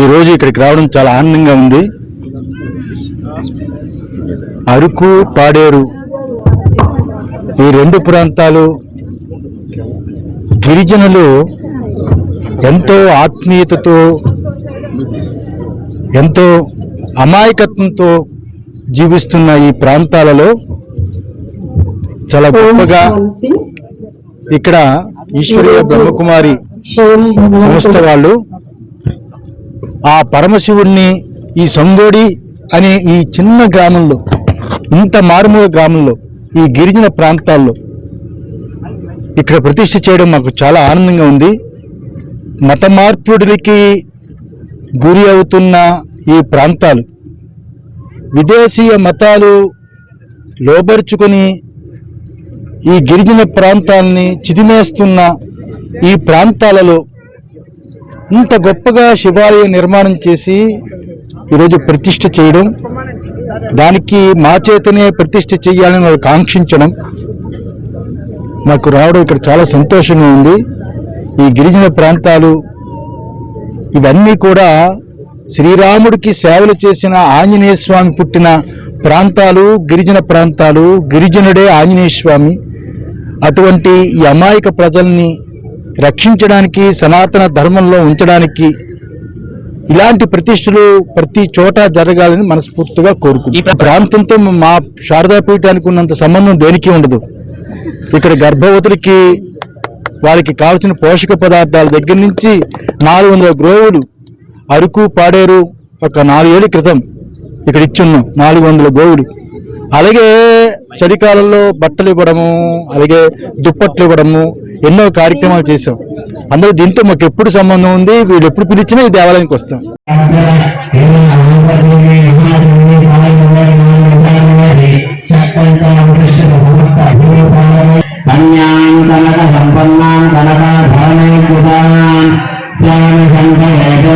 ఈరోజు ఇక్కడికి రావడం చాలా ఆనందంగా ఉంది. అరకు పాడేరు ఈ రెండు ప్రాంతాలు గిరిజనులు ఎంతో ఆత్మీయతతో ఎంతో అమాయకత్వంతో జీవిస్తున్న ఈ ప్రాంతాలలో చాలా గొప్పగా ఇక్కడ ఈశ్వరీయ బ్రహ్మకుమారి సంస్థ వాళ్ళు ఆ పరమశివుణ్ణి ఈ సంగోడి అనే ఈ చిన్న గ్రామంలో ఇంత మారుమూల గ్రామంలో ఈ గిరిజన ప్రాంతాల్లో ఇక్కడ ప్రతిష్ఠ చేయడం మాకు చాలా ఆనందంగా ఉంది. మత మార్పుడికి గురి అవుతున్న ఈ ప్రాంతాలు విదేశీయ మతాలు లోబరుచుకొని ఈ గిరిజన ప్రాంతాన్ని చిదిమేస్తున్న ఈ ప్రాంతాలలో ఇంత గొప్పగా శివాలయ నిర్మాణం చేసి ఈరోజు ప్రతిష్ఠ చేయడం దానికి మా చేతనే ప్రతిష్ఠ చేయాలని వాళ్ళు కాంక్షించడం నాకు రావడం ఇక్కడ చాలా సంతోషంగా ఉంది. ఈ గిరిజన ప్రాంతాలు ఇవన్నీ కూడా శ్రీరాముడికి సేవలు చేసిన ఆంజనేయ స్వామి పుట్టిన ప్రాంతాలు గిరిజన ప్రాంతాలు గిరిజనుడే ఆంజనేయ స్వామి. అటువంటి ఈ అమాయక ప్రజల్ని రక్షించడానికి సనాతన ధర్మంలో ఉంచడానికి ఇలాంటి ప్రతిష్టలు ప్రతి చోట జరగాలని మనస్ఫూర్తిగా కోరుకుంటున్నాం. ఈ ప్రాంతంతో మా శారదాపీఠానికి ఉన్నంత సంబంధం దేనికి ఉండదు. ఇక్కడ గర్భవతులకి వాళ్ళకి కావాల్సిన పోషక పదార్థాల దగ్గర నుంచి నాలుగు వందల గ్రోవులు అరకు పాడేరు ఒక నాలుగేళ్ళ క్రితం ఇక్కడ ఇచ్చున్నాం. నాలుగు వందల గోవులు. అలాగే చలికాలంలో బట్టలు ఇవ్వడము అలాగే దుప్పట్లు ఇవ్వడము ఎన్నో కార్యక్రమాలు చేశాం. అందులో దీంతో మాకు ఎప్పుడు సంబంధం ఉంది? వీళ్ళు ఎప్పుడు పిలిచినా ఈ దేవాలయానికి వస్తాం. కనక సంపన్నాం కనక